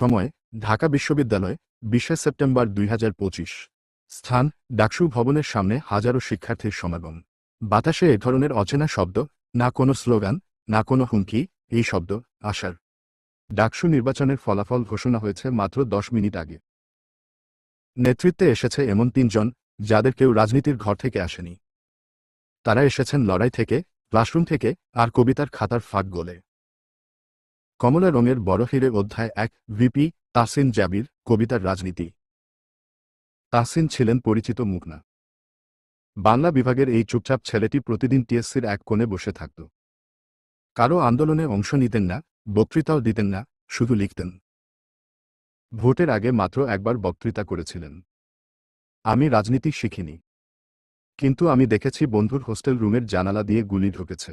সময় ঢাকা বিশ্ববিদ্যালয়, বিশে সেপ্টেম্বর দুই হাজার পঁচিশ। স্থান, ডাকসু ভবনের সামনে হাজারো শিক্ষার্থীর সমাগম। বাতাসে এ ধরনের অচেনা শব্দ, না কোনো স্লোগান, না কোনো হুমকি, এই শব্দ, আশার। ডাকসু নির্বাচনের ফলাফল ঘোষণা হয়েছে মাত্র দশ মিনিট আগে। নেতৃত্বে এসেছে এমন তিনজন, যাদের কেউ রাজনীতির ঘর থেকে আসেনি। তারা এসেছেন লড়াই থেকে, ক্লাসরুম থেকে, আর কবিতার খাতার ফাঁক গোলে। কমলা রঙের বড় হিরে অধ্যায় এক, ভিপি তাসিন জাবির, কবিতার রাজনীতি। তাসিন ছিলেন পরিচিত মুখ না বাংলা বিভাগের এই চুপচাপ ছেলেটি প্রতিদিন টিএসসির এক কোণে বসে থাকত। কারও আন্দোলনে অংশ নিতেন না, বক্তৃতাও দিতেন না, শুধু লিখতেন। ভোটের আগে মাত্র একবার বক্তৃতা করেছিলেন। আমি রাজনীতি শিখিনি। কিন্তু আমি দেখেছি বন্ধুর হোস্টেল রুমের জানালা দিয়ে গুলি ঢুকেছে।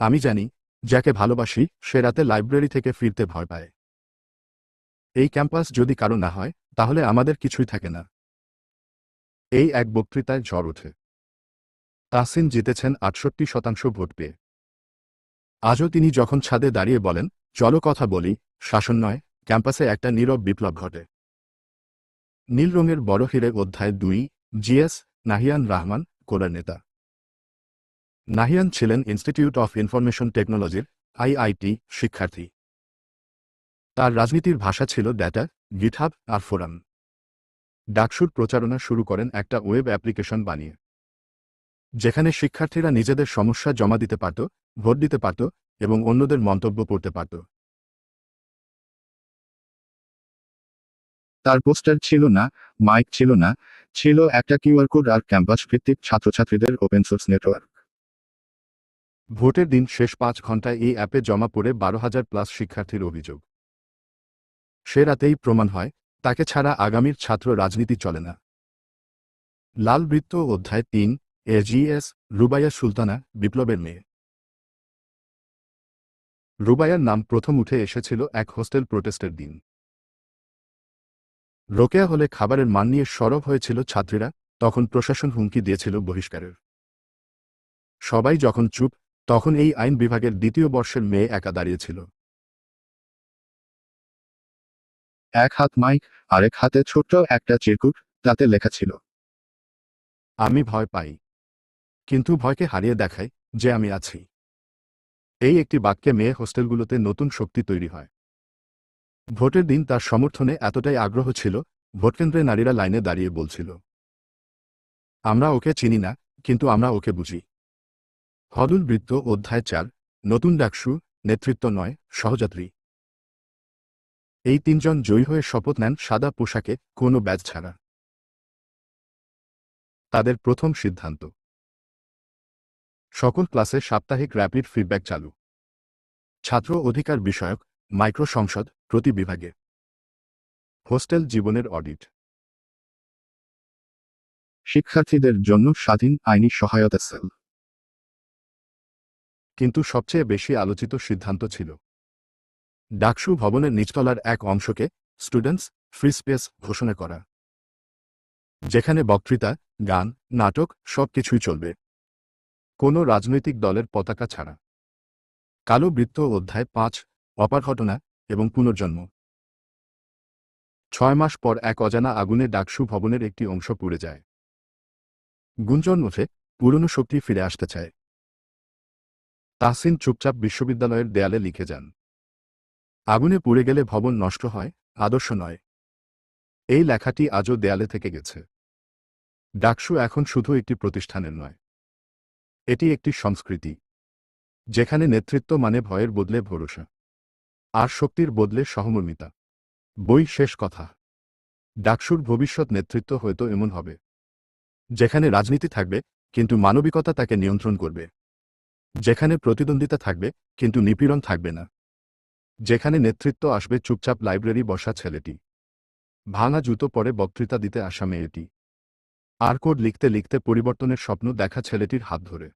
আমি জানি যাকে ভালোবাসি, সে রাতে লাইব্রেরি থেকে ফিরতে ভয় পায়। এই ক্যাম্পাস যদি কারও না হয়, তাহলে আমাদের কিছুই থাকে না। এই এক বক্তৃতায় ঝড় ওঠে। তাসিন জিতেছেন আটষট্টি শতাংশ ভোট পেয়ে। আজও তিনি যখন ছাদে দাঁড়িয়ে বলেন, চলো কথা বলি, শাসন নয়, ক্যাম্পাসে একটা নীরব বিপ্লব ঘটে। নীল রঙের বড় হিরে অধ্যায় দুই, জিএস নাহিয়ান রহমান কোলার নেতা। নাহিয়ান ছিলেন ইনস্টিটিউট অফ ইনফরমেশন টেকনোলজির আইআইটি শিক্ষার্থী। তার রাজনীতির ভাষা ছিল ডেটা গিটহাব আর ফোরাম ডাকসুর প্রচারণা শুরু করেন একটা ওয়েব অ্যাপ্লিকেশন বানিয়ে। যেখানে শিক্ষার্থীরা নিজেদের সমস্যা জমা দিতে পারত, ভোট দিতে পারত এবং অন্যদের মন্তব্য পড়তে পারত। তার পোস্টার ছিল না, মাইক ছিল না, ছিল একটা কিউআর কোড আর ক্যাম্পাস ভিত্তিক ছাত্রছাত্রীদের ওপেন সোর্স নেটওয়ার্ক। ভোটের দিন শেষ পাঁচ ঘন্টায় এই অ্যাপে জমা পড়ে বারো হাজার প্লাস শিক্ষার্থীর অভিযোগ। সে রাতেই প্রমাণ হয়, তাকে ছাড়া আগামীর ছাত্র রাজনীতি চলে না। লাল বৃত্ত অধ্যায় তিন এজিএস রুবাইয়া সুলতানা, বিপ্লবের মেয়ে। রুবাইয়ার নাম প্রথম উঠে এসেছিল এক হোস্টেল প্রোটেস্টের দিন। রোকেয়া হলে খাবারের মান নিয়ে সরব হয়েছিল ছাত্রীরা, তখন প্রশাসন হুমকি দিয়েছিল বহিষ্কারের। সবাই যখন চুপ তখন এই আইন বিভাগের দ্বিতীয় বর্ষের মেয়ে একা দাঁড়িয়েছিল। এক হাত মাইক, আরেক হাতে ছোট্ট একটা চিরকুট, তাতে লেখা ছিল, আমি ভয় পাই, কিন্তু ভয়কে হারিয়ে দেখাই যে আমি আছি। এই একটি বাক্যে মেয়ে হোস্টেলগুলোতে নতুন শক্তি তৈরি হয়। ভোটের দিন তার সমর্থনে এতটাই আগ্রহ ছিল ভোটকেন্দ্রে নারীরা লাইনে দাঁড়িয়ে বলছিল, আমরা ওকে চিনি না, কিন্তু আমরা ওকে বুঝি। হদুল বৃত্ত, অধ্যায় চার, নতুন ডাকসু, নেতৃত্ব নয়, সহযাত্রী। এই তিনজন জয়ী হয়ে শপথ নেন সাদা পোশাকে, কোনো ব্যাজ ছাড়া। তাদের প্রথম সিদ্ধান্ত। সকল ক্লাসে সাপ্তাহিক র্যাপিড ফিডব্যাক চালু। ছাত্র অধিকার বিষয়ক, মাইক্রো সংসদ প্রতি বিভাগে হোস্টেল জীবনের অডিট। শিক্ষার্থীদের জন্য স্বাধীন আইনি সহায়তা সেল। কিন্তু সবচেয়ে বেশি আলোচিত সিদ্ধান্ত ছিল। ডাকসু ভবনের নিচতলার এক অংশকে স্টুডেন্টস ফ্রি স্পেস ঘোষণা করা। যেখানে বক্তৃতা, গান, নাটক সবকিছুই চলবে। কোনো রাজনৈতিক দলের পতাকা ছাড়া। কালো বৃত্ত অধ্যায় পাঁচ, অপার ঘটনা এবং পুনর্জন্ম। ছয় মাস পর এক অজানা আগুনে ডাকসু ভবনের একটি অংশ পুড়ে যায়। গুঞ্জন ওঠে, পুরনো শক্তি ফিরে আসতে চায়। তাহসিন চুপচাপ বিশ্ববিদ্যালয়ের দেয়ালে লিখে যান। আগুনে পুড়ে গেলে ভবন নষ্ট হয়, আদর্শ নয়। এই লেখাটি আজও দেয়ালে থেকে গেছে। ডাকসু এখন শুধু একটি প্রতিষ্ঠানের নয়। এটি একটি সংস্কৃতি, যেখানে নেতৃত্ব মানে ভয়ের বদলে ভরসা, আর শক্তির বদলে সহমর্মিতা। বই শেষ কথা। ডাকসুর ভবিষ্যৎ নেতৃত্ব হয়তো এমন হবে, যেখানে রাজনীতি থাকবে, কিন্তু মানবিকতা তাকে নিয়ন্ত্রণ করবে। যেখানে প্রতিদ্বন্দ্বিতা থাকবে, কিন্তু নিপীড়ন থাকবে না। যেখানে নেতৃত্ব আসবে, চুপচাপ লাইব্রেরি বসা ছেলেটি। ভাঙা জুতো পরে বক্তৃতা দিতে আসা মেয়েটি। আর কোড লিখতে লিখতে পরিবর্তনের স্বপ্ন দেখা ছেলেটির হাত ধরে।